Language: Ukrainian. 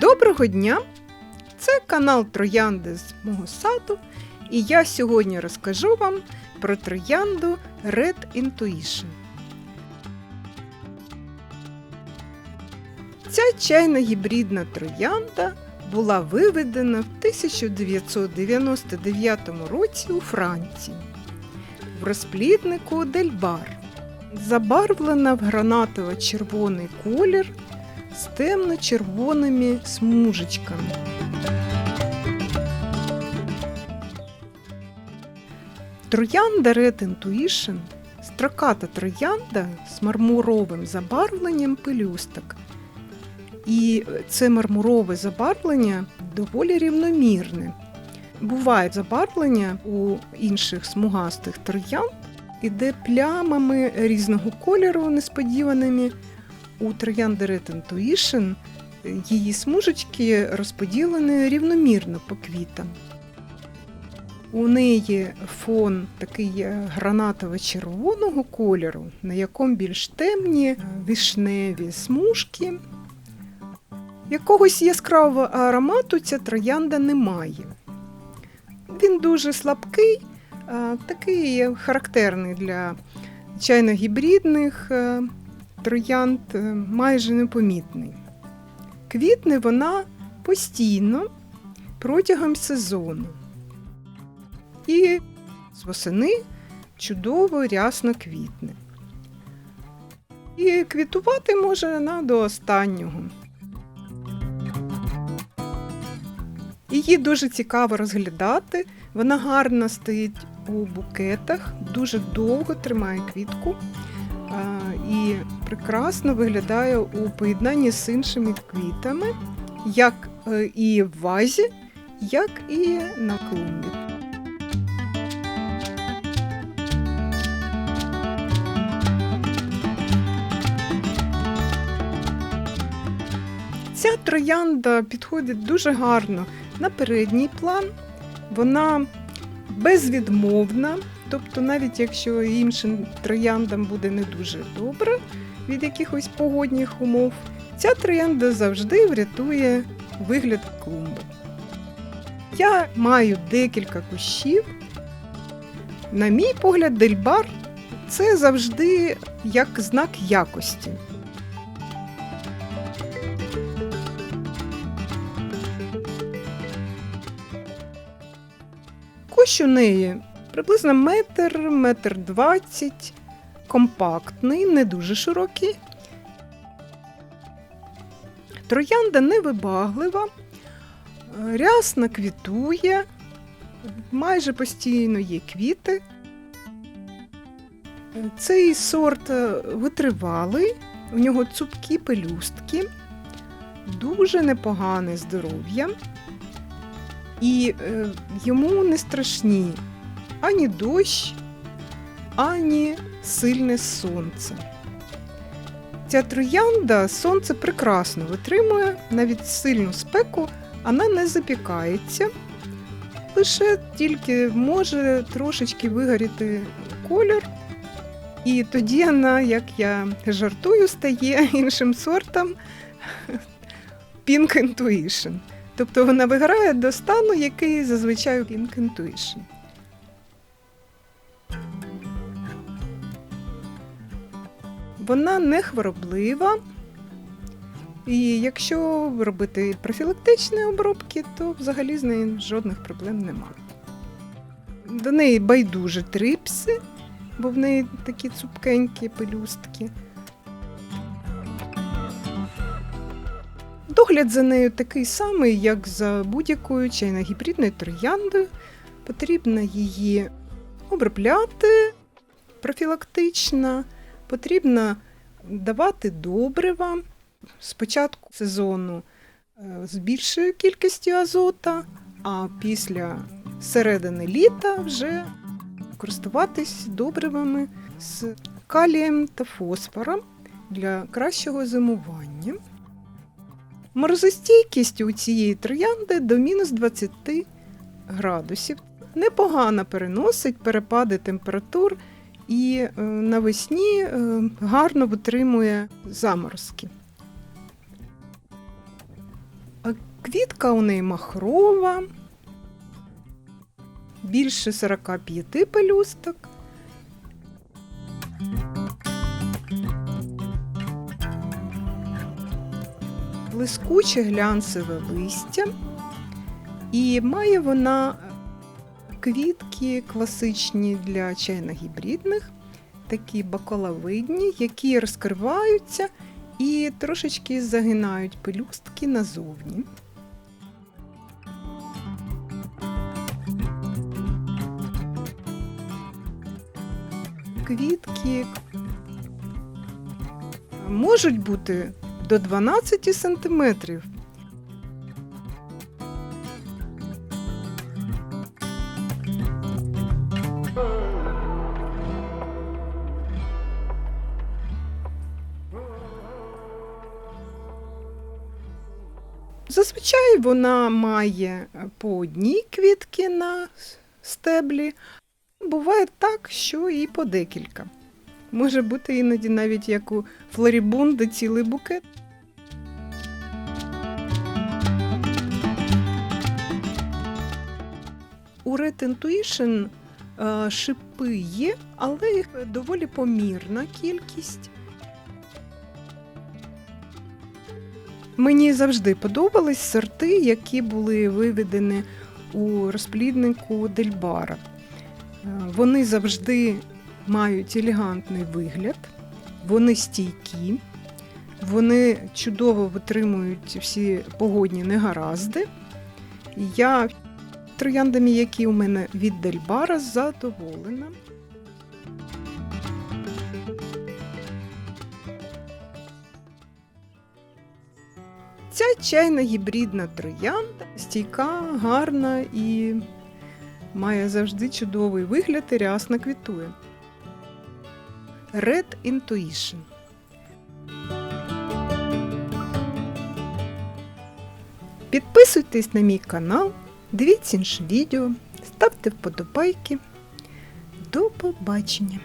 Доброго дня! Це канал Троянди з мого саду, і я сьогодні розкажу вам про троянду Red Intuition. Ця чайна гібридна троянда була виведена в 1999 році у Франції в розпліднику Дельбар. Забарвлена в гранатово-червоний колір з темно-червоними смужечками. Троянда Red Intuition – строката троянда з мармуровим забарвленням пелюсток. І це мармурове забарвлення доволі рівномірне. Буває забарвлення у інших смугастих троянд, іде плямами різного кольору несподіваними. У троянди Red Intuition її смужечки розподілені рівномірно по квітам. У неї фон такий гранатово-червоного кольору, на якому більш темні вишневі смужки. Якогось яскравого аромату ця троянда не має. Він дуже слабкий, такий характерний для чайно-гібридних е, троянд, е, майже непомітний. Квітне вона постійно протягом сезону. І з восени чудово рясно квітне. І квітувати може вона до останнього. Її дуже цікаво розглядати. Вона гарно стоїть у букетах, дуже довго тримає квітку і прекрасно виглядає у поєднанні з іншими квітами, як е, і в вазі, як і на клумбі. Ця троянда підходить дуже гарно на передній план. Вона безвідмовна, тобто, навіть якщо іншим трояндам буде не дуже добре від якихось погодних умов, ця троянда завжди врятує вигляд клумби. Я маю декілька кущів. На мій погляд, дельбар це завжди як знак якості. Кущ у неї приблизно метр, метр двадцять, компактний, не дуже широкий. Троянда невибаглива, рясно квітує, майже постійно є квіти. Цей сорт е, витривалий, у нього цупкі пелюстки, дуже непогане здоров'я. І е, йому не страшні ані дощ, ані сильне сонце. Ця троянда сонце прекрасно витримує, навіть сильну спеку, вона не запікається, лише тільки може трошечки вигоріти колір. І тоді вона, як я жартую, стає іншим сортом Pink Intuition. Тобто вона виграє до стану, який зазвичай Pink Intuition. Вона не хвороблива. І якщо робити профілактичні обробки, то взагалі з нею жодних проблем немає. До неї байдуже трипси, бо в неї такі цупкенькі пелюстки. Догляд за нею такий самий, як за будь-якою чайно-гібридною трояндою. Потрібно її обробляти профілактично, потрібно давати добрива з початку сезону е, з більшою кількістю азота, а після середини літа вже користуватись добривами з калієм та фосфором для кращого зимування. Морозостійкість у цієї троянди до мінус 20 градусів. Непогано переносить перепади температур і е, навесні е, гарно витримує заморозки. Квітка у неї махрова, більше 45 пелюсток. Блискуче глянцеве листя, і має вона квітки класичні для чайно-гібридних, такі бакалавидні, які розкриваються і трошечки загинають пелюстки назовні. Квітки можуть бути до 12 сантиметрів. Зазвичай вона має по одній квітки на стеблі. Буває так, що і по декілька. Може бути іноді навіть як у флорібунди цілий букет. У Red Intuition е, шипи є, але їх доволі помірна кількість. Мені завжди подобались сорти, які були виведені у розпліднику Дельбара. Е, Вони завжди мають елегантний вигляд, вони стійкі, вони чудово витримують всі погодні негаразди. Я трояндами, які у мене від Дельбара, задоволена. Ця чайна гібридна троянда стійка, гарна і має завжди чудовий вигляд і рясно квітує. Red Intuition. Підписуйтесь на мій канал, дивіться інші відео, ставте вподобайки. До побачення!